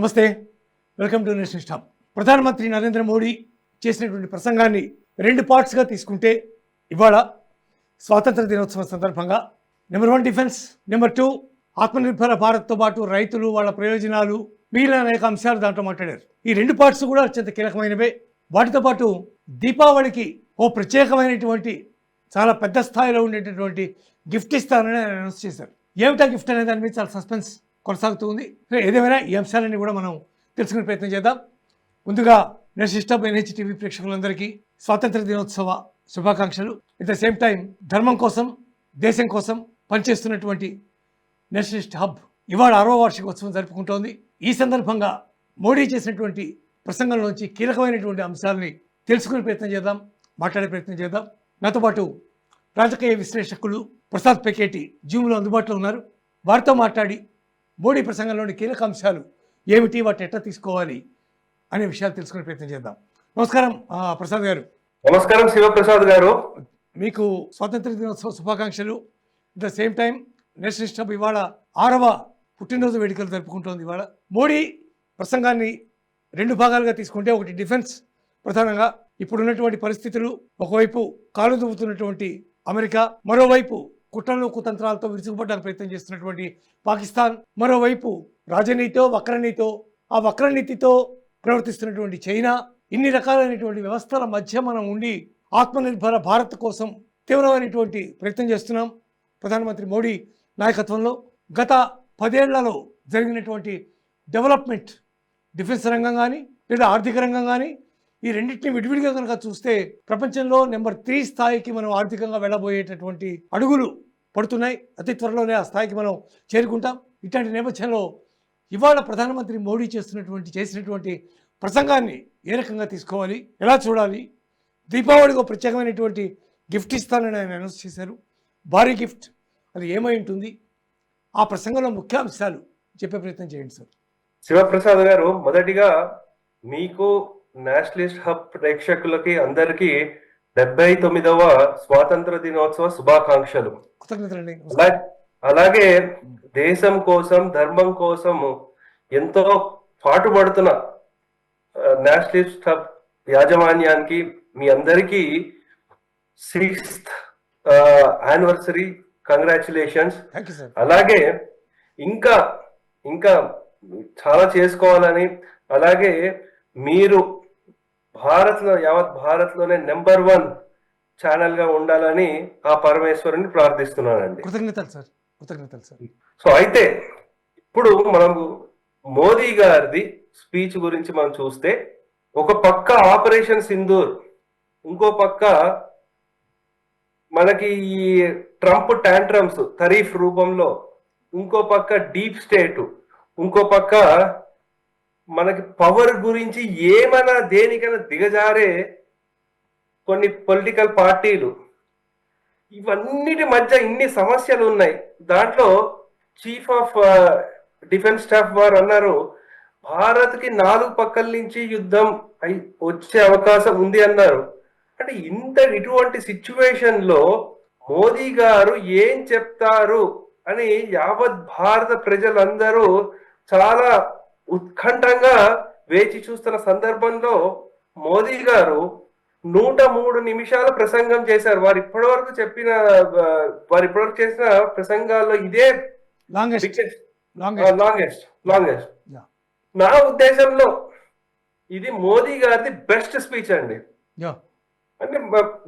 నమస్తే. Welcome to nation stop. ప్రధానమంత్రి నరేంద్ర మోడీ చేసినటువంటి ప్రసంగాన్ని రెండు పార్ట్స్గా తీసుకుంటే ఇవాళ స్వాతంత్ర దినోత్సవం సందర్భంగా. Number one defence number two Atmanirbhar భారత్తో పాటు రైతులు వాళ్ళ ప్రయోజనాలు మిగిలిన అనేక అంశాలు దాంట్లో మాట్లాడారు. ఈ రెండు పార్ట్స్ కూడా అత్యంత కీలకమైనవే. వాటితో పాటు దీపావళికి ఓ ప్రత్యేకమైనటువంటి చాలా పెద్ద స్థాయిలో ఉండేటటువంటి గిఫ్ట్ ఇస్తానని అనౌన్స్ చేశారు. ఏమిటా గిఫ్ట్ అనే దాని మీద చాలా సస్పెన్స్ కొనసాగుతూ ఉంది ఏదేమైనా ఈ అంశాలన్నీ కూడా మనం తెలుసుకునే ప్రయత్నం చేద్దాం. ముందుగా నేను సిస్టమ్ ఎన్హెచ్ టీవీ ప్రేక్షకులందరికీ స్వాతంత్ర దినోత్సవ శుభాకాంక్షలు. ఎట్ ద సేమ్ టైం ధర్మం కోసం దేశం కోసం పనిచేస్తున్నటువంటి నేషనలిస్ట్ హబ్ ఇవాళ అరవ వార్షికోత్సవం జరుపుకుంటోంది. ఈ సందర్భంగా మోడీ చేసినటువంటి ప్రసంగంలోంచి కీలకమైనటువంటి అంశాలని తెలుసుకునే ప్రయత్నం చేద్దాం మాట్లాడే ప్రయత్నం చేద్దాం. నాతో పాటు రాజకీయ విశ్లేషకులు ప్రసాద్ పెకేటి జూమ్లో అందుబాటులో ఉన్నారు. వారితో మాట్లాడి మోడీ ప్రసంగంలోని కీలక అంశాలు ఏమిటి? వాటిని ఎట్లా తీసుకోవాలి? అనే విషయాలు తెలుసుకునే ప్రయత్నం చేద్దాం. నమస్కారం ప్రసాద్ గారు. నమస్కారం శివప్రసాద్ గారు. మీకు స్వాతంత్ర దినోత్సవ శుభాకాంక్షలు. At the same time nationalist hub ఇవాళ ఆరవ పుట్టినరోజు వేడుకలు జరుపుకుంటోంది ఇవాళ. మోడీ ప్రసంగాన్ని రెండు భాగాలుగా తీసుకుంటే ఒకటి డిఫెన్స్ ప్రధానంగా ఇప్పుడున్నటువంటి పరిస్థితులు ఒకవైపు కాలు దువ్వుతున్నటువంటి అమెరికా మరోవైపు కుట్రలు కుతంత్రాలతో విరుచుకుపడ్డానికి ప్రయత్నం చేస్తున్నటువంటి పాకిస్తాన్ మరోవైపు రాజనీతితో వక్రనీతితో ఆ వక్రనీతితో ప్రవర్తిస్తున్నటువంటి చైనా ఇన్ని రకాలైనటువంటి వ్యవస్థల మధ్య మనం ఉండి ఆత్మనిర్భర భారత్ కోసం తీవ్రమైనటువంటి ప్రయత్నం చేస్తున్నాం. ప్రధానమంత్రి మోడీ నాయకత్వంలో గత పదేళ్ళలో జరిగినటువంటి డెవలప్మెంట్ డిఫెన్స్ రంగం కానీ లేదా ఆర్థిక రంగం కానీ ఈ రెండింటిని విడివిడిగా కనుక చూస్తే ప్రపంచంలో నెంబర్ త్రీ స్థాయికి మనం ఆర్థికంగా వెళ్ళబోయేటటువంటి అడుగులు పడుతున్నాయి. అతి త్వరలోనే ఆ స్థాయికి మనం చేరుకుంటాం. ఇట్లాంటి నేపథ్యంలో ఇవాళ ప్రధానమంత్రి మోడీ చేస్తున్నటువంటి చేసినటువంటి ప్రసంగాన్ని ఏ రకంగా తీసుకోవాలి ఎలా చూడాలి దీపావళికి ఒక ప్రత్యేకమైనటువంటి గిఫ్ట్ ఇస్తానని ఆయన అనౌన్స్ చేశారు. భారీ గిఫ్ట్. అది ఏమై ఉంటుంది? ఆ ప్రసంగంలో ముఖ్యాంశాలు చెప్పే ప్రయత్నం చేయండి సార్. శివప్రసాద్ గారు మొదటిగా మీకు నేషనలిస్ట్ హబ్ ప్రేక్షకులకి అందరికీ డెబ్బై తొమ్మిదవ స్వాతంత్ర దినోత్సవ శుభాకాంక్షలు. అలాగే దేశం కోసం ధర్మం కోసం ఎంతో పాటుపడుతున్న నేషనలిస్ట్ హబ్ యాజమాన్యానికి మీ అందరికీ సిక్స్త్ యానివర్సరీ కంగ్రాచులేషన్స్. అలాగే ఇంకా ఇంకా చాలా చేసుకోవాలని అలాగే మీరు భారత్లో యావత్ భారత్లోనే నెంబర్ వన్ ఛానల్గా ఉండాలని ఆ పరమేశ్వరుని ప్రార్థిస్తున్నానండి. కృతజ్ఞతలు సార్ కృతజ్ఞతలు సార్. సో అయితే ఇప్పుడు మనం మోదీ గారిది స్పీచ్ గురించి మనం చూస్తే ఒక పక్క ఆపరేషన్ సింధూర్ ఇంకో పక్క మనకి ఈ ట్రంప్ టాంట్రమ్స్ తరీఫ్ రూపంలో ఇంకో పక్క డీప్ స్టేట్ ఇంకో పక్క మనకి పవర్ గురించి ఏమైనా దేనికైనా దిగజారే కొన్ని పొలిటికల్ పార్టీలు ఇవన్నిటి మధ్య ఇన్ని సమస్యలు ఉన్నాయి. దాంట్లో చీఫ్ ఆఫ్ డిఫెన్స్ స్టాఫ్ వారు అన్నారు భారత్కి నాలుగు పక్కల నుంచి యుద్ధం అయి- వచ్చే అవకాశం ఉంది అన్నారు. అంటే ఇంత ఇటువంటి సిచ్యువేషన్లో మోదీ గారు ఏం చెప్తారు అని యావత్ భారత ప్రజలందరూ చాలా ఉత్కంఠంగా వేచి చూస్తున్న సందర్భంలో మోదీ గారు నూట మూడు నిమిషాల ప్రసంగం చేశారు. వారు ఇప్పటివరకు చెప్పిన ఆ, వారు ఇప్పటివరకు చేసిన ప్రసంగాల్లో ఇదే లాంగెస్ట్ లాంగెస్ట్ లాంగెస్ట్. నా ఉద్దేశంలో ఇది మోదీ గారిది బెస్ట్ స్పీచ్ అండి. అంటే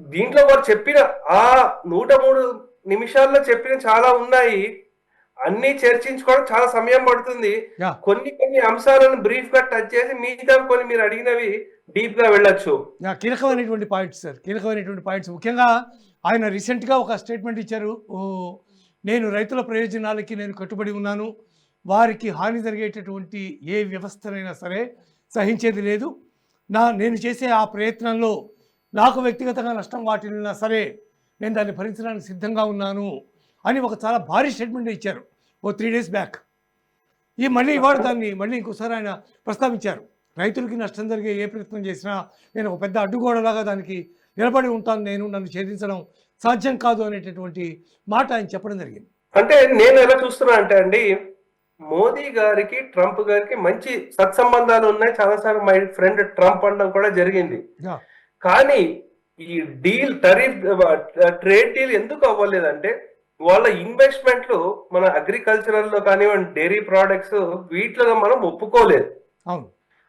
దీంట్లో వారు చెప్పిన ఆ నూట మూడు నిమిషాల్లో చెప్పిన చాలా ఉన్నాయి. అన్ని చర్చించుకోవడం చాలా సమయం పడుతుంది. కొన్ని కొన్ని అంశాలను బ్రీఫ్గా టచ్ చేసి మిగతా కొన్ని మీరు అడిగినవి డీప్గా వెళ్ళొచ్చు కీలకమైనటువంటి పాయింట్స్ సార్. కీలకమైనటువంటి పాయింట్స్. ముఖ్యంగా ఆయన రీసెంట్గా ఒక స్టేట్మెంట్ ఇచ్చారు. నేను రైతుల ప్రయోజనాలకి నేను కట్టుబడి ఉన్నాను. వారికి హాని జరిగేటటువంటి ఏ వ్యవస్థనైనా సరే సహించేది లేదు. నా నేను చేసే ఆ ప్రయత్నంలో నాకు వ్యక్తిగతంగా నష్టం వాటిల్లినా సరే నేను దాన్ని భరించడానికి సిద్ధంగా ఉన్నాను అని ఒక చాలా భారీ స్టేట్మెంట్ ఇచ్చారు. ఓ త్రీ డేస్ బ్యాక్. ఈ మళ్ళీ ఇవాళ దాన్ని మళ్ళీ ఇంకోసారి ఆయన ప్రస్తావించారు. రైతులకి నష్టం జరిగే ఏ ప్రయత్నం చేసినా నేను ఒక పెద్ద అడ్డుగోడలాగా దానికి నిలబడి ఉంటాను నేను నన్ను ఛేదించడం సాధ్యం కాదు అనేటటువంటి మాట ఆయన చెప్పడం జరిగింది. అంటే నేను ఎలా చూస్తున్నా అంటే అండి మోదీ గారికి ట్రంప్ గారికి మంచి సత్సంబంధాలు ఉన్నాయి. చాలాసార్లు మై ఫ్రెండ్ ట్రంప్ అనడం కూడా జరిగింది. కానీ ఈ డీల్ టరీఫ్ ట్రేడ్ డీల్ ఎందుకు అవ్వలేదంటే వాళ్ళ ఇన్వెస్ట్మెంట్లు మన అగ్రికల్చరల్లో కానివ్వండి డైరీ ప్రోడక్ట్స్ వీటిలో మనం ఒప్పుకోలేదు. అవును.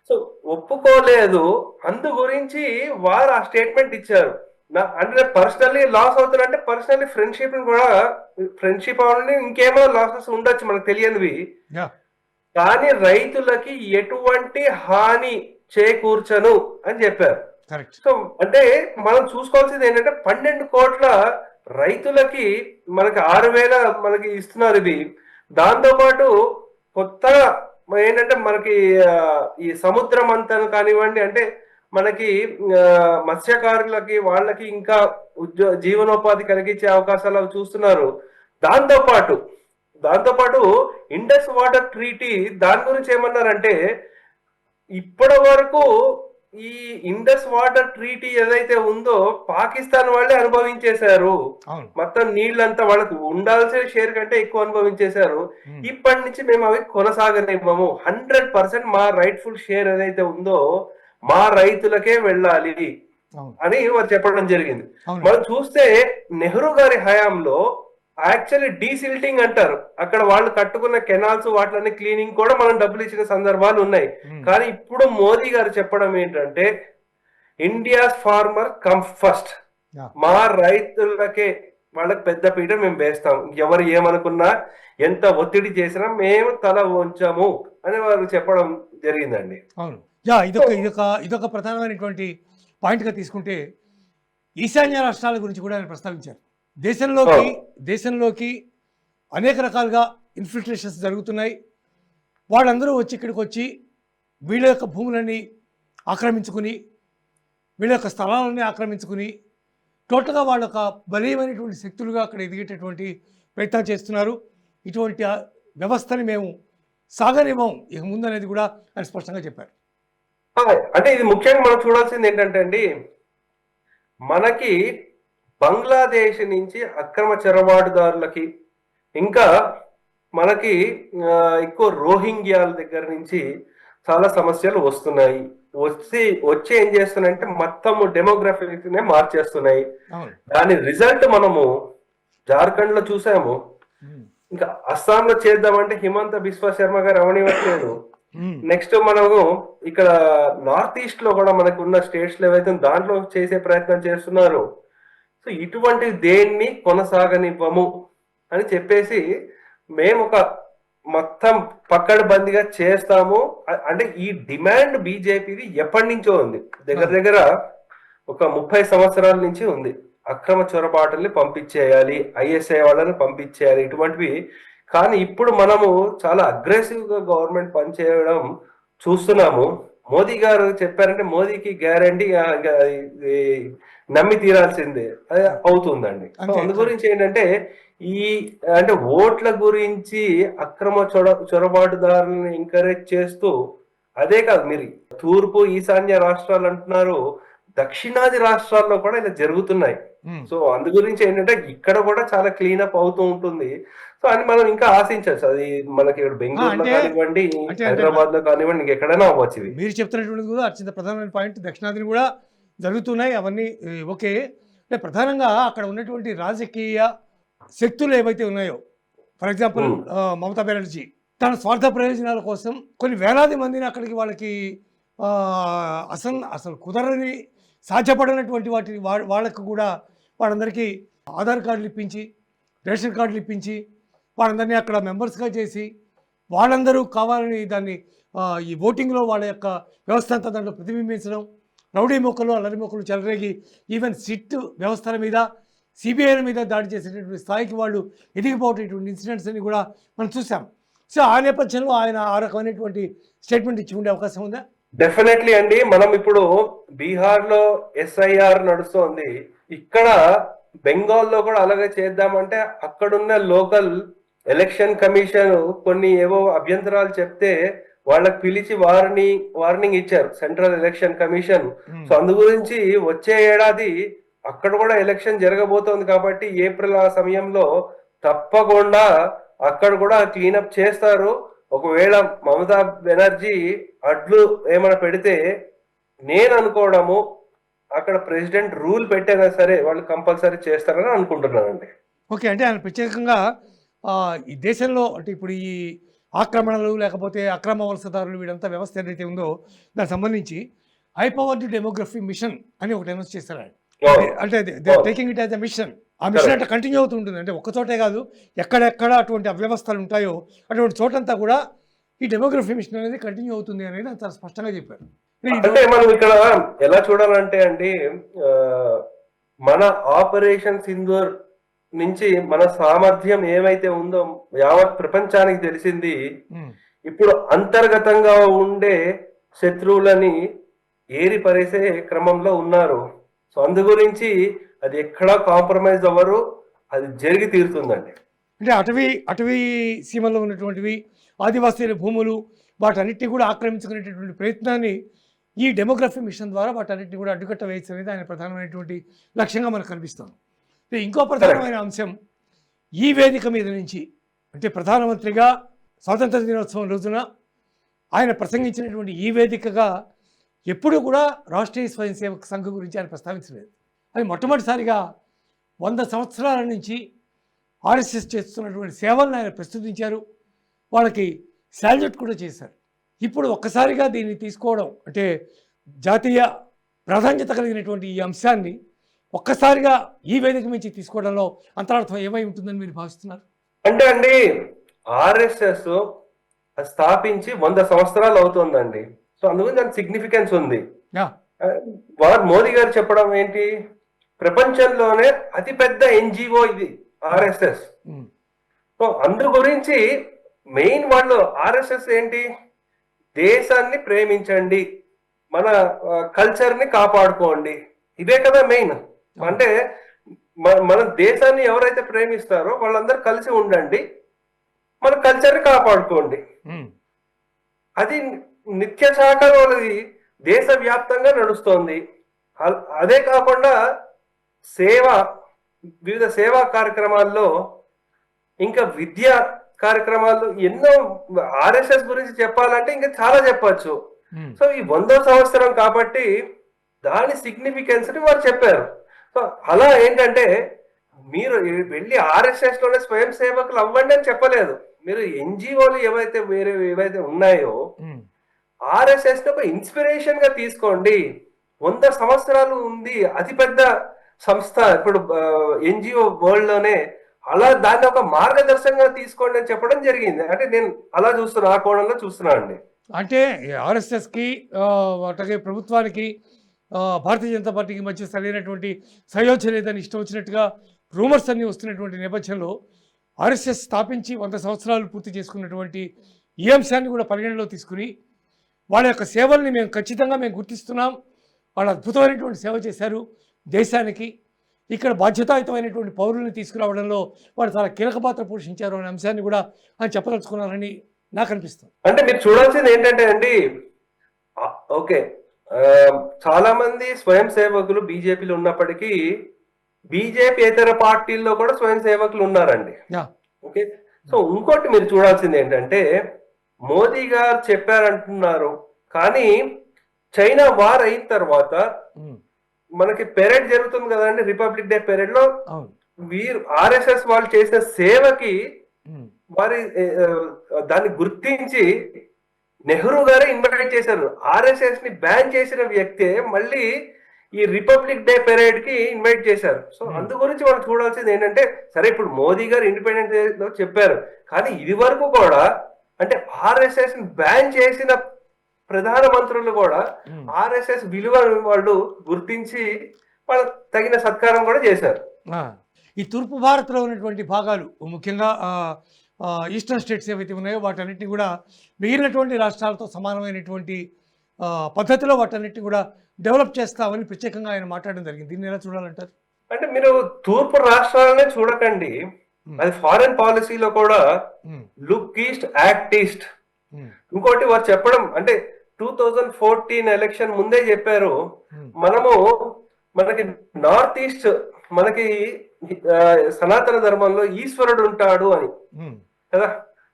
సో ఒప్పుకోలేదు. అందు గురించి వారు ఆ స్టేట్మెంట్ ఇచ్చారు. నా- అంటే పర్సనల్లీ లాస్ అవుతుందంటే పర్సనల్లీ ఫ్రెండ్షిప్ కూడా ఫ్రెండ్షిప్ అవ్వండి ఇంకేమైనా లాసెస్ ఉండొచ్చు మనకు తెలియనివి. కానీ రైతులకి ఎటువంటి హాని చేకూర్చను అని చెప్పారు. సో అంటే మనం చూసుకోవాల్సింది ఏంటంటే పన్నెండు కోట్ల రైతులకి మనకి ఆరు వేల మనకి ఇస్తున్నారు ఇది. దాంతోపాటు కొత్త కొత్తగా ఏంటంటే మనకి ఈ సముద్రం అంతా కానివ్వండి అంటే మనకి మత్స్యకారులకి వాళ్ళకి ఇంకా ఉద్యో జీవనోపాధి కలిగించే అవకాశాలు చూస్తున్నారు. దాంతోపాటు దాంతోపాటు ఇండస్ వాటర్ ట్రీటీ దాని గురించి ఏమన్నారంటే ఇప్పటి వరకు ఈ ఇండస్ వాటర్ ట్రీటీ ఏదైతే ఉందో పాకిస్తాన్ వాళ్ళే అనుభవించేశారు. మొత్తం నీళ్ళంతా వాళ్ళకు ఉండాల్సిన షేర్ కంటే ఎక్కువ అనుభవించేశారు. ఇప్పటి నుంచి మేము అవి కొనసాగనివ్వము. హండ్రెడ్ పర్సెంట్ మా రైట్ఫుల్ షేర్ ఏదైతే ఉందో మా రైతులకే వెళ్ళాలి అని వారు చెప్పడం జరిగింది. మనం చూస్తే నెహ్రూ గారి హయాంలో యాక్చువల్లీ డీసిల్టింగ్ అంటారు. అక్కడ వాళ్ళు కట్టుకున్న కెనాల్స్ వాటిని క్లీనింగ్ కూడా మనం డబ్బులు ఇచ్చిన సందర్భాలు ఉన్నాయి. కానీ ఇప్పుడు మోదీ గారు చెప్పడం ఏంటంటే ఇండియాస్ ఫార్మర్ కమ్ ఫస్ట్. మా రైతులకే వాళ్ళకి పెద్ద పీట మేము వేస్తాం. ఎవరు ఏమనుకున్నా ఎంత ఒత్తిడి చేసినా మేము తల వంచాము అని వారు చెప్పడం జరిగిందండి. అవును. యా ఇదొక ఇదొక ఇదొక ప్రధానమైనటువంటి పాయింట్గా తీసుకుంటే ఈశాన్య రాష్ట్రాల గురించి కూడా ఆయన ప్రస్తావించారు. దేశంలోకి దేశంలోకి అనేక రకాలుగా ఇన్ఫిల్ట్రేషన్స్ జరుగుతున్నాయి. వాళ్ళందరూ వచ్చి ఇక్కడికి వచ్చి వీళ్ళ యొక్క భూములని ఆక్రమించుకుని వీళ్ళ యొక్క స్థలాలని ఆక్రమించుకుని టోటల్గా వాళ్ళ యొక్క బలీయమైనటువంటి శక్తులుగా అక్కడ ఎదిగేటటువంటి ప్రయత్నం చేస్తున్నారు. ఇటువంటి వ్యవస్థని మేము సాగనివ్వం. ఇక ముందనేది కూడా ఆయన స్పష్టంగా చెప్పారు. అంటే ఇది ముఖ్యంగా మనం చూడాల్సింది ఏంటంటే అండి మనకి బంగ్లాదేశ్ నుంచి అక్రమ చొరబాటుదారులకి ఇంకా మనకి ఎక్కువ రోహింగ్యాల దగ్గర నుంచి చాలా సమస్యలు వస్తున్నాయి. వచ్చి వచ్చి ఏం చేస్తున్నాయంటే మొత్తం డెమోగ్రఫీని మార్చేస్తున్నాయి. అవును. దాని రిజల్ట్ మనము జార్ఖండ్లో చూసాము. ఇంకా అస్సాంలో చేద్దామంటే హిమంత బిశ్వ శర్మ గారు అవనివ్వట్లేదు. నెక్స్ట్ మనము ఇక్కడ నార్త్ ఈస్ట్లో కూడా మనకు ఉన్న స్టేట్స్లో ఏవైతే దాంట్లో చేసే ప్రయత్నం చేస్తున్నారు సో ఇటువంటి దేన్ని కొనసాగనివ్వము అని చెప్పేసి మేము ఒక మొత్తం పక్కడబందిగా చేస్తాము. అంటే ఈ డిమాండ్ బీజేపీది ఎప్పటి నుంచో ఉంది. దగ్గర దగ్గర ఒక ముప్పై సంవత్సరాల నుంచి ఉంది. అక్రమ చొరబాటుల్ని పంపించేయాలి ఐఎస్ఐ వాళ్ళని పంపించేయాలి ఇటువంటివి. కానీ ఇప్పుడు మనము చాలా అగ్రెసివ్గా గవర్నమెంట్ పనిచేయడం చూస్తున్నాము. మోదీ గారు చెప్పారంటే మోదీకి గ్యారంటీ నమ్మి తీరాల్సిందే. అది అవుతుందండి. అందు గురించి ఏంటంటే ఈ అంటే ఓట్ల గురించి అక్రమ చొర చొరబాటుదారులను ఎంకరేజ్ చేస్తూ అదే కాదు మీరు తూర్పు ఈశాన్య రాష్ట్రాలు అంటున్నారు దక్షిణాది రాష్ట్రాల్లో కూడా ఇలా జరుగుతున్నాయి. సో అందు గురించి ఏంటంటే ఇక్కడ కూడా చాలా క్లీన్ అప్ అవుతూ ఉంటుంది. సో అని మనం ఇంకా ఆశించవచ్చు. అది మనకి ఇక్కడ బెంగళూరులో కానివ్వండి హైదరాబాద్లో కానివ్వండి ఇంకెక్కడైనా అవ్వచ్చు మీరు చెప్తున్నటువంటిది కూడా అత్యంత ప్రధానమైన పాయింట్. దక్షిణాదిని కూడా జరుగుతున్నాయి అవన్నీ ఓకే అంటే ప్రధానంగా అక్కడ ఉన్నటువంటి రాజకీయ శక్తులు ఏవైతే ఉన్నాయో ఫర్ ఎగ్జాంపుల్. మమతా బెనర్జీ తన స్వార్థ ప్రయోజనాల కోసం కొన్ని వేలాది మందిని అక్కడికి వాళ్ళకి అసలు అసలు కుదరని సాధ్యపడనటువంటి వాటి వా- వాళ్ళకు కూడా వాళ్ళందరికీ ఆధార్ కార్డులు ఇప్పించి రేషన్ కార్డులు ఇప్పించి వాళ్ళందరినీ అక్కడ మెంబర్స్గా చేసి వాళ్ళందరూ కావాలని దాన్ని ఈ ఓటింగ్లో వాళ్ళ యొక్క వ్యవస్థ అంతా దాంట్లో ప్రతిబింబించడం రౌడీ మొక్కలు అల్లరి మొక్కలు చెలరేగి ఈవెన్ సిట్ వ్యవస్థల మీద సిబిఐల మీద దాడి చేసేటటువంటి స్థాయికి వాళ్ళు ఎదిగిపోయేటువంటి ఇన్సిడెంట్స్ అని కూడా మనం చూసాం. సో ఆ నేపథ్యంలో ఆయన ఆ రకమైనటువంటి స్టేట్మెంట్ ఇచ్చి ఉండే అవకాశం ఉందా? డెఫినెట్లీ అండి. మనం ఇప్పుడు బీహార్లో ఎస్ఐఆర్ నడుస్తోంది. ఇక్కడ బెంగాల్లో కూడా అలాగే చేద్దామంటే అక్కడున్న లోకల్ ఎలక్షన్ కమిషన్ కొన్ని ఏవో అభ్యంతరాలు చెప్తే వాళ్ళకి పిలిచి వారిని వార్నింగ్ ఇచ్చారు సెంట్రల్ ఎలక్షన్ కమిషన్. సో అందు గురించి వచ్చే ఏడాది అక్కడ కూడా ఎలక్షన్ జరగబోతోంది కాబట్టి ఏప్రిల్ ఆ సమయంలో తప్పకుండా అక్కడ కూడా క్లీనప్ చేస్తారు. ఒకవేళ మమతా బెనర్జీ అడ్లు ఏమైనా పెడితే నేను అనుకోవడము అక్కడ ప్రెసిడెంట్ రూల్ పెట్టైనా సరే వాళ్ళు కంపల్సరీ చేస్తారని అనుకుంటున్నానండి. ఓకే అంటే ఆయన ప్రత్యేకంగా ఈ దేశంలో అంటే ఇప్పుడు ఈ ఆక్రమణలు లేకపోతే అక్రమ వలసదారులు వీడంతా వ్యవస్థ ఏదైతే ఉందో దానికి సంబంధించి హై పవర్డ్ డెమోగ్రఫీ మిషన్ అని ఒకటి అనౌన్స్ చేశారు అంటే. Taking it as a mission ఆ మిషన్ అంటే కంటిన్యూ అవుతూ ఉంటుంది. అంటే ఒక్క చోటే కాదు ఎక్కడెక్కడ అటువంటి అవ్యవస్థలు ఉంటాయో అటువంటి చోటంతా కూడా ఈ డెమోగ్రఫీ మిషన్ అనేది కంటిన్యూ అవుతుంది అనేది చాలా స్పష్టంగా చెప్పారు. అంటే మనం ఇక్కడ ఎలా చూడాలంటే అండి మన ఆపరేషన్ సింధూర్ నుంచి మన సామర్థ్యం ఏమైతే ఉందో యావత్ ప్రపంచానికి తెలిసింది ఇప్పుడు అంతర్గతంగా ఉండే శత్రువులని ఏరి పరిసే క్రమంలో ఉన్నారు. సో అందు గురించి అది ఎక్కడా కాంప్రమైజ్ అవ్వరు అది జరిగి తీరుతుందండి. అంటే అటవీ అటవీ సీమలో ఉన్నటువంటివి ఆదివాసీల భూములు వాటన్నిటిని కూడా ఆక్రమించుకునేటటువంటి ప్రయత్నాన్ని ఈ డెమోగ్రఫీ మిషన్ ద్వారా వాటన్నిటిని కూడా అడ్డుకట్ట వేయచ్చు అనేది ఆయన ప్రధానమైనటువంటి లక్ష్యంగా మనకు కనిపిస్తుంది. ఇంకో ప్రధానమైన అంశం ఈ వేదిక మీద నుంచి అంటే ప్రధానమంత్రిగా స్వాతంత్ర దినోత్సవం రోజున ఆయన ప్రసంగించినటువంటి ఈ వేదికగా ఎప్పుడూ కూడా రాష్ట్రీయ స్వయం సేవక సంఘం గురించి ఆయన ప్రస్తావించలేదు. అది మొట్టమొదటిసారిగా వంద సంవత్సరాల నుంచి ఆర్ఎస్ఎస్ చేస్తున్నటువంటి సేవలను ఆయన ప్రస్తుతించారు. వాళ్ళకి శాల్యూట్ కూడా చేశారు. ఇప్పుడు ఒక్కసారిగా దీన్ని తీసుకోవడం అంటే జాతీయ ప్రాధాన్యత కలిగినటువంటి ఈ అంశాన్ని ఒక్కసారిగా ఈ వేదిక నుంచి తీసుకోవడంలో అంతరార్థం ఏమై ఉంటుందని మీరు భావిస్తున్నారు? అంటే అండి ఆర్ఎస్ఎస్ స్థాపించి వంద సంవత్సరాలు అవుతుందండి. సో అందుకని దాని సిగ్నిఫికెన్స్ ఉంది. మోదీ గారు చెప్పడం ఏంటి? ప్రపంచంలోనే అతిపెద్ద ఎన్జిఓ ఇది ఆర్ఎస్ఎస్. సో అందు గురించి మెయిన్ వాళ్ళు ఆర్ఎస్ఎస్ ఏంటి? దేశాన్ని ప్రేమించండి మన కల్చర్ని కాపాడుకోండి. ఇదే కదా మెయిన్. అంటే మన దేశాన్ని ఎవరైతే ప్రేమిస్తారో వాళ్ళందరూ కలిసి ఉండండి మన కల్చర్ని కాపాడుకోండి. అది నిత్య శాఖ వాళ్ళది దేశవ్యాప్తంగా నడుస్తోంది. అదే కాకుండా సేవ వివిధ సేవా కార్యక్రమాల్లో ఇంకా విద్యా కార్యక్రమాల్లో ఎన్నో ఆర్ఎస్ఎస్ గురించి చెప్పాలంటే ఇంకా చాలా చెప్పొచ్చు. సో ఈ వందో సంవత్సరం కాబట్టి దాని సిగ్నిఫికెన్స్ని వారు చెప్పారు. సో అలా ఏంటంటే మీరు వెళ్ళి ఆర్ఎస్ఎస్లోనే స్వయం సేవకులు అవ్వండి అని చెప్పలేదు. మీరు ఎన్జిఓలు ఏవైతే వేరే ఏవైతే ఉన్నాయో ఆర్ఎస్ఎస్ ఒక ఇన్స్పిరేషన్గా తీసుకోండి. వంద సంవత్సరాలు ఉంది అతిపెద్ద సంస్థ. ఇప్పుడు ఎన్జిఓ వరల్డ్లోనే అలా దాన్ని ఒక మార్గదర్శకంగా తీసుకోండి అని చెప్పడం జరిగింది. అంటే నేను అలా చూస్తున్నా ఆ కోణంలో చూస్తున్నా అండి. అంటే ఆర్ఎస్ఎస్కి అట్లాగే ప్రభుత్వానికి భారతీయ జనతా పార్టీకి మధ్య సరైనటువంటి సయోధ్య లేదని ఇష్టం వచ్చినట్టుగా రూమర్స్ అన్నీ వస్తున్నటువంటి నేపథ్యంలో ఆర్ఎస్ఎస్ స్థాపించి వంద సంవత్సరాలు పూర్తి చేసుకున్నటువంటి ఈ అంశాన్ని కూడా పరిగణలో తీసుకుని వాళ్ళ యొక్క సేవల్ని మేము ఖచ్చితంగా మేము గుర్తిస్తున్నాం. వాళ్ళు అద్భుతమైనటువంటి సేవ చేశారు దేశానికి. ఇక్కడ బాధ్యతాయుతమైనటువంటి పౌరుల్ని తీసుకురావడంలో వాళ్ళు చాలా కీలక పాత్ర పోషించారు అనే అంశాన్ని కూడా ఆయన చెప్పదలుచుకున్నారని నాకు అనిపిస్తుంది. అంటే మీరు చూడాల్సింది ఏంటంటే అండి ఓకే. చాలా మంది స్వయం సేవకులు బీజేపీలో ఉన్నప్పటికీ బీజేపీ ఇతర పార్టీల్లో కూడా స్వయం సేవకులు ఉన్నారండి. ఓకే? సో ఇంకోటి మీరు చూడాల్సింది ఏంటంటే మోదీ గారు చెప్పారంటున్నారు కానీ చైనా వార్ అయిన తర్వాత మనకి పెరేడ్ జరుగుతుంది కదండి రిపబ్లిక్ డే పెరేడ్లో వీరు ఆర్ఎస్ఎస్ వాళ్ళు చేసిన సేవకి వారి దాన్ని గుర్తించి నెహ్రూ గారే ఇన్వైట్ చేశారు. ఆర్ఎస్ఎస్ని బ్యాన్ చేసిన వ్యక్తే మళ్ళీ ఈ రిపబ్లిక్ డే పెరేడ్కి ఇన్వైట్ చేశారు. So Hmm. అందు గురించి మనం చూడాల్సింది ఏంటంటే సరే ఇప్పుడు మోదీ గారు ఇండిపెండెన్స్ డే లో చెప్పారు. కానీ ఇది వరకు కూడా అంటే ఆర్ఎస్ఎస్ని బ్యాన్ చేసిన ప్రధాన మంత్రులు కూడా. ఆర్ఎస్ఎస్ విలువ వాళ్ళు గుర్తించి వాళ్ళ తగిన సత్కారం కూడా చేశారు. ఈ తూర్పు భారత్లో ఉన్నటువంటి భాగాలు ముఖ్యంగా ఈస్టర్న్ స్టేట్స్ ఏవైతే ఉన్నాయో వాటన్నిటిని కూడా మిగిలినటువంటి రాష్ట్రాలతో సమానమైనటువంటి పద్ధతిలో వాటన్నిటిని కూడా డెవలప్ చేస్తామని ప్రత్యేకంగా ఆయన మాట్లాడడం జరిగింది. దీన్ని ఎలా చూడాలంటారు? అంటే మీరు తూర్పు రాష్ట్రాలనే చూడకండి. అది ఫారెన్ పాలసీలో కూడా లుక్ ఈస్ట్ యాక్ట్ ఈస్ట్. ఇంకోటి వారు చెప్పడం అంటే టూ థౌజండ్ ఫోర్టీన్ ఎలక్షన్ ముందే చెప్పారు. మనము మనకి నార్త్ ఈస్ట్ మనకి సనాతన ధర్మంలో ఈశ్వరుడు ఉంటాడు అని. కదా?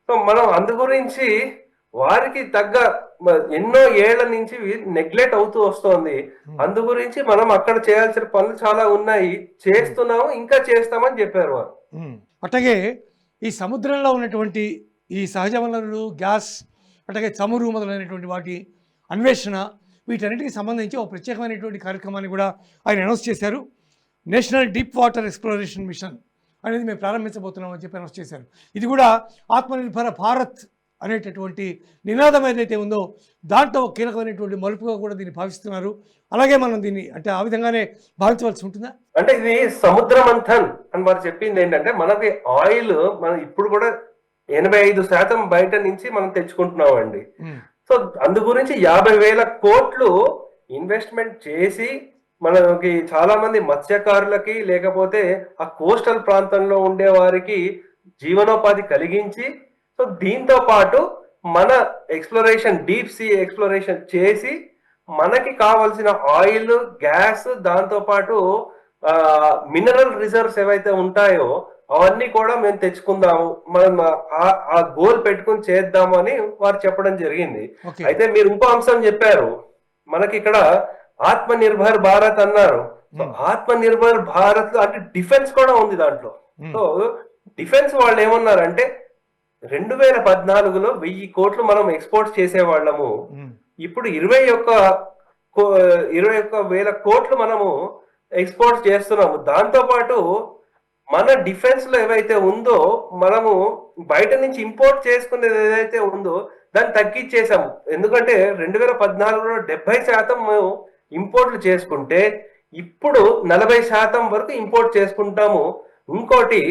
సో మనం అందు గురించి వారికి తగ్గ ఎన్నో ఏళ్ళ నుంచి నెగ్లెక్ట్ అవుతూ వస్తోంది. అందు గురించి మనం అక్కడ చేయాల్సిన పనులు చాలా ఉన్నాయి. చేస్తున్నాము ఇంకా చేస్తామని చెప్పారు వారు. అట్లాగే ఈ సముద్రంలో ఉన్నటువంటి ఈ సహజ వనరులు గ్యాస్ అట్లాగే చమురు మొదలైనటువంటి వాటి అన్వేషణ వీటన్నిటికి సంబంధించి ఒక ప్రత్యేకమైనటువంటి కార్యక్రమాన్ని కూడా ఆయన అనౌన్స్ చేశారు. National deep water exploration mission. అనేది మేము ప్రారంభించబోతున్నాం అని చెప్పి అనౌన్స్ చేశారు. ఇది కూడా ఆత్మనిర్భర భారత్ అనేటటువంటి నినాదం ఏదైతే ఉందో దాంట్లో ఒక కీలకమైనటువంటి మలుపుగా కూడా దీన్ని భావిస్తున్నారు. అలాగే మనం దీన్ని అంటే ఆ విధంగానే భావించవలసి ఉంటుందా? అంటే ఇది సముద్ర మంథన్ అని వారు చెప్పింది ఏంటంటే మనకి ఆయిల్ మనం ఇప్పుడు కూడా ఎనభై ఐదు శాతం బయట నుంచి మనం తెచ్చుకుంటున్నాం అండి ఉమ్. సో అందు గురించి యాభై వేల కోట్లు ఇన్వెస్ట్మెంట్ చేసి మనకి చాలా మంది మత్స్యకారులకి లేకపోతే ఆ కోస్టల్ ప్రాంతంలో ఉండే వారికి జీవనోపాధి కలిగించి సో దీంతో పాటు మన ఎక్స్ప్లోరేషన్ డీప్ సీ ఎక్స్ప్లోరేషన్ చేసి మనకి కావలసిన ఆయిల్ గ్యాస్ దాంతో పాటు మినరల్ రిజర్వ్స్ ఏవైతే ఉంటాయో అవన్నీ కూడా మేము తెచ్చుకుందాము. మనం ఆ- గోల్ పెట్టుకుని చేద్దాము అని వారు చెప్పడం జరిగింది. అయితే మీరు ఇంకో అంశం చెప్పారు. మనకి ఇక్కడ ఆత్మ నిర్భర్ భారత్ అన్నారు. ఆత్మ నిర్భర్ భారత్లో అంటే డిఫెన్స్ కూడా ఉంది దాంట్లో. సో డిఫెన్స్ వాళ్ళు ఏమన్నారంటే రెండు వేల పద్నాలుగులో వెయ్యి కోట్లు మనం ఎక్స్పోర్ట్ చేసేవాళ్ళము. ఇప్పుడు ఇరవై ఒక్క ఇరవై ఒక్క వేల కోట్లు మనము ఎక్స్పోర్ట్ చేస్తున్నాము దాంతో పాటు మన డిఫెన్స్లో ఏవైతే ఉందో మనము బయట నుంచి ఇంపోర్ట్ చేసుకునేది ఏదైతే ఉందో దాన్ని తగ్గించేసాము ఎందుకంటే రెండు వేల పద్నాలుగులో డెబ్బై శాతం మేము ఇంపోర్ట్లు చేసుకుంటే ఇప్పుడు నలభై శాతం వరకు ఇంపోర్ట్ చేసుకుంటాము. ఇంకోటి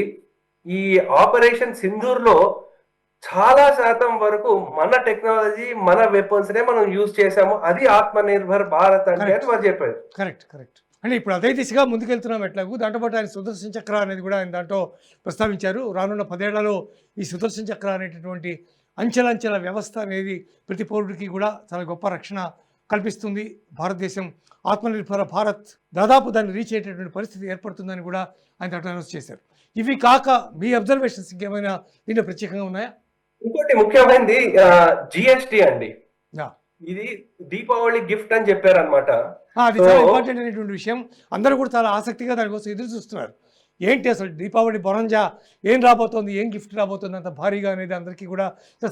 ఈ ఆపరేషన్ సింధూర్లో చాలా శాతం వరకు మన టెక్నాలజీ మన వెపన్స్ నే మనం యూజ్ చేసాము అది ఆత్మ నిర్భర్ భారత్ అంటే అని వారు చెప్పారు. Correct correct. అంటే ఇప్పుడు అదే దిశగా ముందుకెళ్తున్నాం ఎట్లాగూ. దాంతో పాటు ఆయన సుదర్శన చక్ర అనేది కూడా ఆయన దాంట్లో ప్రస్తావించారు. రానున్న పదేళ్ళలో ఈ సుదర్శన చక్ర అనేటటువంటి అంచెలంచెల వ్యవస్థ అనేది ప్రతి పౌరుడికి కూడా చాలా గొప్ప రక్షణ కల్పిస్తుంది. భారతదేశం ఆత్మనిర్భర భారత్ దాదాపు దాన్ని రీచ్ అయ్యేటటువంటి పరిస్థితి ఏర్పడుతుందని కూడా ఆయన దాంట్లో అనౌన్స్ చేశారు. ఇవి కాక మీ అబ్జర్వేషన్స్ ఇంకేమైనా దీంట్లో ప్రత్యేకంగా ఉన్నాయా? ఇంకోటి ముఖ్యమైనది జిఎస్టి అండి. ఇది దీపావళి గిఫ్ట్ అని చెప్పారనమాట ఆ, అది చాలా ఇంపార్టెంట్ అయినటువంటి విషయం. అందరూ కూడా చాలా ఆసక్తిగా దానికోసం ఎదురు చూస్తున్నారు. ఏంటి అసలు దీపావళి బొరంజా? ఏం రాబోతోంది? ఏం గిఫ్ట్ రాబోతుంది? అంత భారీగా అనేది అందరికీ కూడా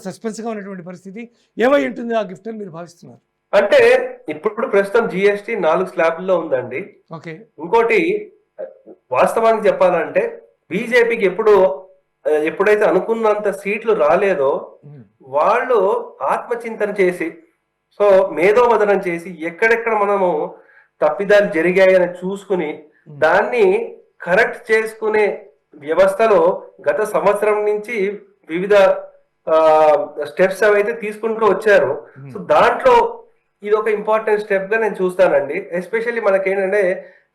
సస్పెన్స్గా ఉన్నటువంటి పరిస్థితి. ఏమై ఉంటుంది ఆ గిఫ్ట్ అని మీరు భావిస్తున్నారు? అంటే ఇప్పుడు ప్రస్తుతం జిఎస్టి నాలుగు స్లాబ్ల్లో ఉందండి. ఓకే. ఇంకోటి వాస్తవానికి చెప్పాలంటే బీజేపీకి ఎప్పుడు ఎప్పుడైతే అనుకున్నంత సీట్లు రాలేదో వాళ్ళు ఆత్మచింతన చేసి సో మేధోమదనం చేసి ఎక్కడెక్కడ మనము తప్పిదాలు జరిగాయని చూసుకుని దాన్ని కరెక్ట్ చేసుకునే వ్యవస్థలో గత సంవత్సరం నుంచి వివిధ స్టెప్స్ అవైతే తీసుకుంటూ వచ్చారు. సో దాంట్లో ఇది ఒక ఇంపార్టెంట్ స్టెప్గా నేను చూస్తానండి. ఎస్పెషల్లీ మనకేంటంటే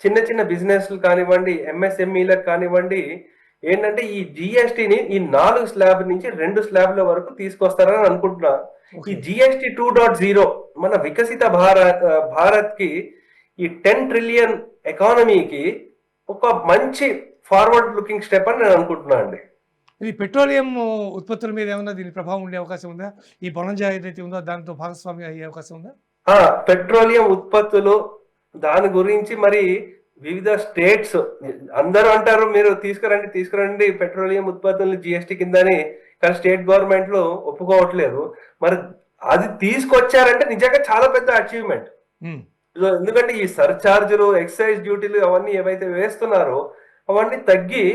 చిన్న చిన్న బిజినెస్ కానివ్వండి ఎంఎస్ఎంఈలకు కానివ్వండి ఏంటంటే ఈ జిఎస్టిని ఈ నాలుగు స్లాబ్ నుంచి రెండు స్లాబ్ల వరకు తీసుకొస్తారని అనుకుంటున్నా. ఈ జిఎస్టి టూ డాట్ జీరో మన వికసిత భారత్ భారత్కి ఈ టెన్ ట్రిలియన్ ఎకానమీకి ఒక మంచి ఫార్వర్డ్ లుకింగ్ స్టెప్ అని నేను అనుకుంటున్నా అండి. ఇది పెట్రోలియం ఉత్పత్తుల మీద ఏమన్నా దీని ప్రభావం ఉండే అవకాశం ఉందా? ఈ బొరంజా ఏదైతే ఉందో దాంతో భాగస్వామి అయ్యే అవకాశం ఉందా? పెట్రోలియం ఉత్పత్తులు దాని గురించి మరి వివిధ స్టేట్స్ అందరూ అంటారు మీరు తీసుకురండి తీసుకురండి పెట్రోలియం ఉత్పత్తులు జిఎస్టి కిందని కానీ స్టేట్ గవర్నమెంట్లు ఒప్పుకోవట్లేదు. మరి అది తీసుకొచ్చారంటే నిజంగా చాలా పెద్ద అచీవ్మెంట్ ఎందుకంటే ఈ సర్చార్జులు ఎక్సైజ్ డ్యూటీలు అవన్నీ ఏవైతే వేస్తున్నారో అవన్నీ తగ్గి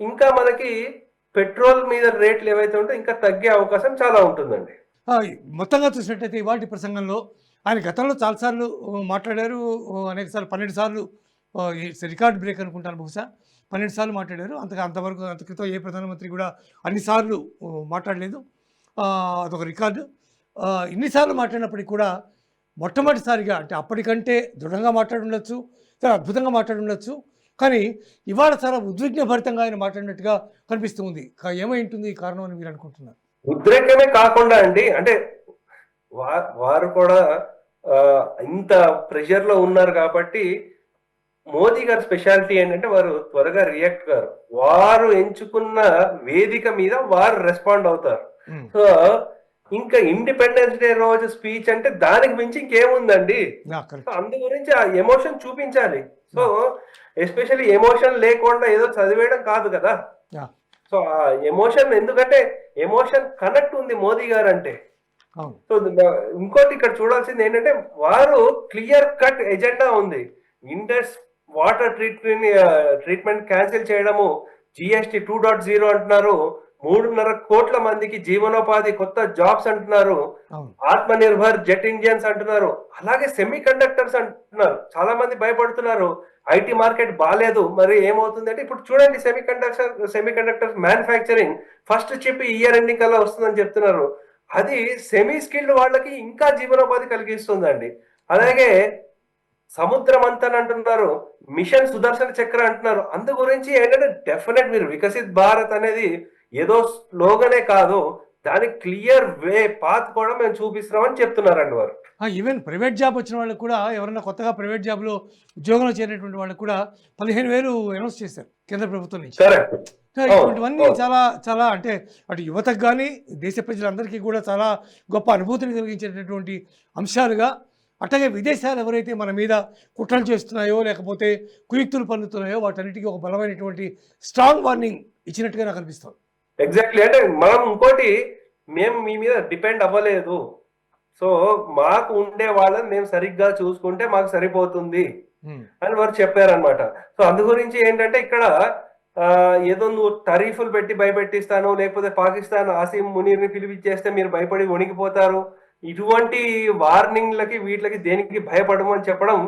ఇంకా మనకి పెట్రోల్ మీద రేట్లు ఏవైతే ఉంటే ఇంకా తగ్గే అవకాశం చాలా ఉంటుందండి. మొత్తంగా చూసినట్టయితే ఇవాటి ప్రసంగంలో ఆయన గతంలో చాలాసార్లు మాట్లాడారు. అనేక సార్లు పన్నెండు సార్లు రికార్డ్ బ్రేక్ అనుకుంటాను బహుశా. పన్నెండు సార్లు మాట్లాడారు. అంతగా అంతవరకు అంత క్రితం ఏ ప్రధానమంత్రి కూడా అన్నిసార్లు మాట్లాడలేదు. అదొక రికార్డు. ఇన్నిసార్లు మాట్లాడినప్పటికీ కూడా మొట్టమొదటిసారిగా అంటే అప్పటికంటే దృఢంగా మాట్లాడి ఉండొచ్చు చాలా అద్భుతంగా మాట్లాడుండొచ్చు. కానీ ఇవాళ చాలా ఉద్విగ్నభరితంగా ఆయన మాట్లాడినట్టుగా కనిపిస్తుంది కా- ఏమై ఉంటుంది ఈ కారణం అని మీరు అనుకుంటున్నారు? ఉద్రేకమే కాకుండా అండి అంటే వారు కూడా ఇంత ప్రెషర్లో ఉన్నారు కాబట్టి మోదీ గారి స్పెషాలిటీ ఏంటంటే వారు త్వరగా రియాక్ట్ గారు. వారు ఎంచుకున్న వేదిక మీద వారు రెస్పాండ్ అవుతారు. సో ఇంకా ఇండిపెండెన్స్ డే రోజు స్పీచ్ అంటే దానికి మించి ఇంకేముందండి? అందు గురించి ఆ ఎమోషన్ చూపించాలి. సో ఎస్పెషల్లీ ఎమోషన్ లేకుండా ఏదో చదివేయడం కాదు కదా? సో ఆ ఎమోషన్ ఎందుకంటే ఎమోషన్ కనెక్ట్ ఉంది మోదీ గారు అంటే సో ఇంకోటి ఇక్కడ చూడాల్సింది ఏంటంటే వారు క్లియర్ కట్ ఎజెండా ఉంది. Indus water treatment treatment cancel చేయడము జిఎస్టి టూ డాట్ జీరో అంటున్నారు. మూడున్నర కోట్ల మందికి జీవనోపాధి కొత్త జాబ్స్ అంటున్నారు. ఆత్మ నిర్భర్ జెట్ ఇంజిన్స్ అంటున్నారు. అలాగే సెమీ కండక్టర్స్ అంటున్నారు. చాలా మంది భయపడుతున్నారు ఐటీ మార్కెట్ బాగాలేదు మరి ఏమవుతుంది అంటే ఇప్పుడు చూడండి semiconductor semiconductors manufacturing. First chip year ending కల్లా వస్తుందని చెప్తున్నారు. అది సెమీ స్కిల్డ్ వాళ్ళకి ఇంకా జీవనోపాధి కలిగిస్తుందండి. అలాగే సముద్రం అంతని అంటున్నారు మిషన్ సుదర్శన చక్ర అంటున్నారు. అందు గురించి ఏంటంటే డెఫినెట్ మీరు వికసిత్ భారత్ అనేది ఏదో స్లోగనే కాదు దానికి క్లియర్ వే పాత్ కూడా మేము చూపిస్తున్నామని చెప్తున్నారండి వారు. ఈవెన్ ప్రైవేట్ జాబ్ వచ్చిన వాళ్ళకి కూడా ఎవరైనా కొత్తగా ప్రైవేట్ జాబ్లో ఉద్యోగంలో చేరినటువంటి వాళ్ళకి కూడా పదిహేను వేలు అనౌన్స్ చేశారు కేంద్ర ప్రభుత్వం నుంచి. ఇటువంటివన్నీ. చాలా చాలా అంటే అటు యువతకు కానీ దేశ ప్రజలందరికీ కూడా చాలా గొప్ప అనుభూతిని కలిగించేటటువంటి అంశాలుగా అట్లాగే విదేశాలు ఎవరైతే మన మీద కుట్రలు చేస్తున్నాయో లేకపోతే కుయుక్తులు పన్నుతున్నాయో వాటన్నిటికీ ఒక బలమైనటువంటి స్ట్రాంగ్ వార్నింగ్ ఇచ్చినట్టుగా నాకు అనిపిస్తుంది. ఎగ్జాక్ట్లీ అంటే మనం ఇంకోటి మేము మీ మీద డిపెండ్ అవ్వలేదు. సో మాకు ఉండే వాళ్ళని మేము సరిగ్గా చూసుకుంటే మాకు సరిపోతుంది. అని వారు చెప్పారనమాట సో అందు గురించి ఏంటంటే ఇక్కడ ఏదో నువ్వు టరీఫులు పెట్టి భయపెట్టిస్తాను లేకపోతే పాకిస్తాన్ ఆసిమ్ మునీర్ని పిలిపించేస్తే మీరు భయపడి వణికిపోతారు. ఇటువంటి వార్నింగ్లకి వీటికి దేనికి భయపడము అని చెప్పడం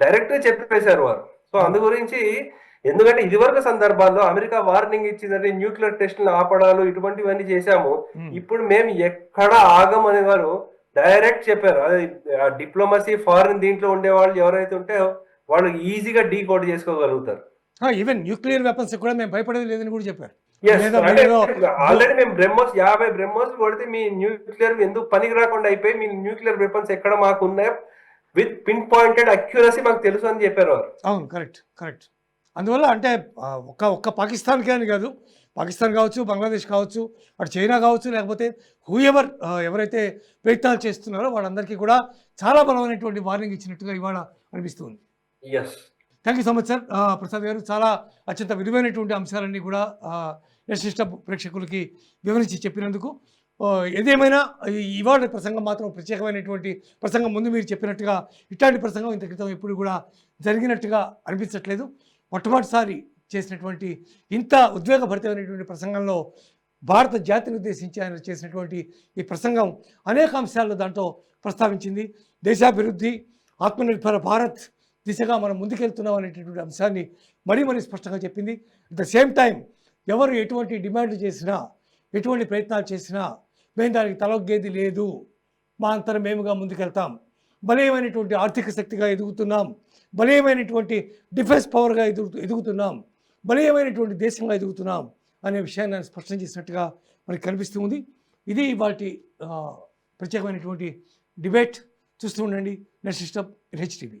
డైరెక్ట్గా చెప్పేశారు వారు. సో అందు గురించి ఎందుకంటే ఇదివరకు సందర్భాల్లో అమెరికా వార్నింగ్ ఇచ్చిందంటే న్యూక్లియర్ టెస్టులు ఆపడాలు ఇటువంటివన్నీ చేశాము. ఇప్పుడు మేము ఎక్కడ ఆగం అనే వారు డైరెక్ట్ చెప్పారు. అదే డిప్లొమసీ ఫారిన్ దీంట్లో ఉండే వాళ్ళు ఎవరైతే ఉంటే వాళ్ళు ఈజీగా డీ కోడ్ చేసుకోగలుగుతారు. ఈవెన్ న్యూక్లియర్ వెపన్స్ కూడా మేము భయపడేది లేదని కూడా చెప్పారు. ఆల్రెడీ మేము బ్రహ్మోస్ యాభై బ్రహ్మోస్ కొడితే మీ న్యూక్లియర్ ఎందుకు పనికి రాకుండా అయిపోయి మీ న్యూక్లియర్ వెపన్స్ ఎక్కడ మాకు ఉన్నాయో విత్ పిన్ పాయింటెడ్ అక్యురసీ మాకు తెలుసు అని చెప్పారు వారు. అవును కరెక్ట్ కరెక్ట్ అందువల్ల అంటే ఒక్క ఒక్క పాకిస్తాన్కే అని కాదు పాకిస్తాన్ కావచ్చు బంగ్లాదేశ్ కావచ్చు అటు చైనా కావచ్చు లేకపోతే హూ ఎవర్ ఎవరైతే ప్రయత్నాలు చేస్తున్నారో వాళ్ళందరికీ కూడా చాలా బలమైనటువంటి వార్నింగ్ ఇచ్చినట్టుగా ఇవాళ అనిపిస్తుంది yes thank you so much sir Prasad garu చాలా అత్యంత విలువైనటువంటి అంశాలన్నీ కూడా యశిష్ట ప్రేక్షకులకి వివరించి చెప్పినందుకు. ఏదేమైనా ఇవాళ ప్రసంగం మాత్రం ప్రత్యేకమైనటువంటి ప్రసంగం ముందు మీరు చెప్పినట్టుగా ఇట్లాంటి ప్రసంగం ఇంత క్రితం ఎప్పుడు కూడా జరిగినట్టుగా అనిపించట్లేదు. మొట్టమొదటిసారి చేసినటువంటి ఇంత ఉద్వేగభరితమైనటువంటి ప్రసంగంలో భారత జాతిని ఉద్దేశించి ఆయన చేసినటువంటి ఈ ప్రసంగం అనేక అంశాలను దాంట్లో ప్రస్తావించింది. దేశాభివృద్ధి ఆత్మనిర్భర భారత్ దిశగా మనం ముందుకెళ్తున్నాం అనేటటువంటి అంశాన్ని మరీ మరీ స్పష్టంగా చెప్పింది. అట్ ద సేమ్ టైం ఎవరు ఎటువంటి డిమాండ్ చేసినా ఎటువంటి ప్రయత్నాలు చేసినా మేము దానికి తలొగ్గేది లేదు. మా అంతరం మేముగా ముందుకెళ్తాం. బలీయమైనటువంటి ఆర్థిక శక్తిగా ఎదుగుతున్నాం. బలీయమైనటువంటి డిఫెన్స్ పవర్గా ఎదుగు ఎదుగుతున్నాం. బలీయమైనటువంటి దేశంగా ఎదుగుతున్నాం అనే విషయాన్ని ఆయన స్పష్టం చేసినట్టుగా మనకి కనిపిస్తుంది ఇది వాటి ప్రత్యేకమైనటువంటి డిబేట్. చూస్తూ ఉండండి. Next step HTV